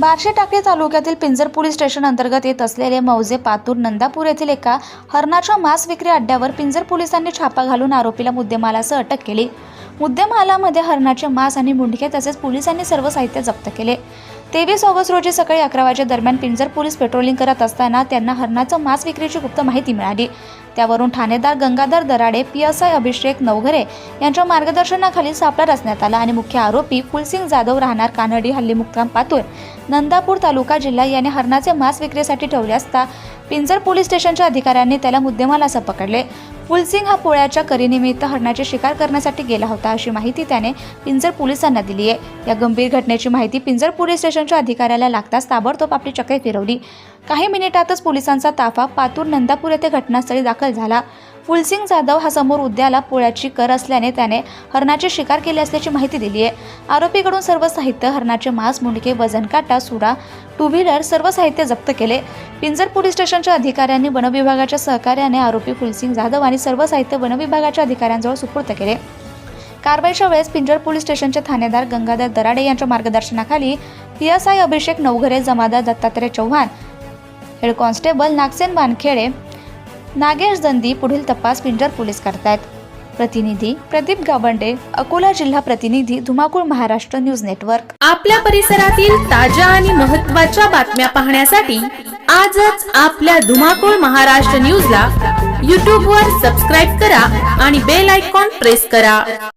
बार्शी टाकळी तालुक्यातील पिंजर police station अंतर्गत येत असलेले मौजे पातूर नंदापूर येथील एका हरणाच्या मांस विक्री अड्ड्यावर पिंजर पोलिसांनी छापा घालून आरोपीला मुद्देमालासह अटक केली. मुद्देमालामध्ये हरणाचे मांस आणि मुंडके तसेच पोलिसांनी सर्व साहित्य जप्त केले. तेवीस ऑगस्ट रोजी सकाळी अकरा वाजे दरम्यान पिंजर पोलीस पेट्रोलिंग करत असताना त्यांना हरणाचं मांस विक्रीची गुप्त माहिती मिळाली. त्यावरून ठाणेदार Gangadhar Darade P S I Abhishek Navghare यांच्या मार्गदर्शनाखाली सापळा रचण्यात आला आणि मुख्य आरोपी फुलसिंग जाधव राहणार कानडी हल्ली मुक्काम पातूर नंदापूर तालुका जिल्हा याने हरणाचे मांस विक्रीसाठी ठेवले असता पिंजर पोलीस स्टेशनच्या अधिकाऱ्यांनी त्याला मुद्देमालासह पकडले. फुलसिंग हा पोळ्याच्या करीनिमित्त हरणाची शिकार करण्यासाठी गेला होता अशी माहिती त्याने पिंजर पोलिसांना दिली आहे या गंभीर घटनेची माहिती पिंजर पोलीस स्टेशन स्टेशनच्या अधिकाऱ्याला लागताच ताबडतोब आपली चक्रे फिरवली. काही मिनिटातच पोलिसांचा ताफा पातूर नंदापूर येथे घटनास्थळी दाखल झाला. फुलसिंग जाधव हा समोर उद्याला पोळ्याची कर असल्याने त्याने हरणाची शिकार केली असल्याची माहिती दिली आहे आरोपीकडून सर्व साहित्य हरणाचे मांस मुंडके वजन काटा सुरा टू व्हीलर सर्व साहित्य जप्त केले. पिंजर पोलीस स्टेशनच्या अधिकाऱ्यांनी वनविभागाच्या सहकार्याने आरोपी फुलसिंग जाधव आणि सर्व साहित्य वनविभागाच्या अधिकाऱ्यांजवळ सुपूर्द केले. कारवाईच्या वेळेस पिंजर पोलीस स्टेशनचे ठाणेदार गंगाधर दराडे यांच्या मार्गदर्शनाखाली एस आय अभिषेक नवघरे जमादार दत्तात्रय चव्हाण हेड कॉन्स्टेबल नागसेन वानखेडे नागेश दंदी पुढील तपास पिंजर पोलीस करतायत. प्रतिनिधी प्रदीप गावंडे अकोला जिल्हा प्रतिनिधी धुमाकूळ महाराष्ट्र न्यूज नेटवर्क. आपल्या परिसरातील ताज्या आणि महत्त्वाच्या बातम्या पाहण्यासाठी आजच आपल्या धुमाकूळ महाराष्ट्र न्यूजला यूट्यूबवर सबस्क्राईब करा आणि बेल आयकॉन प्रेस करा.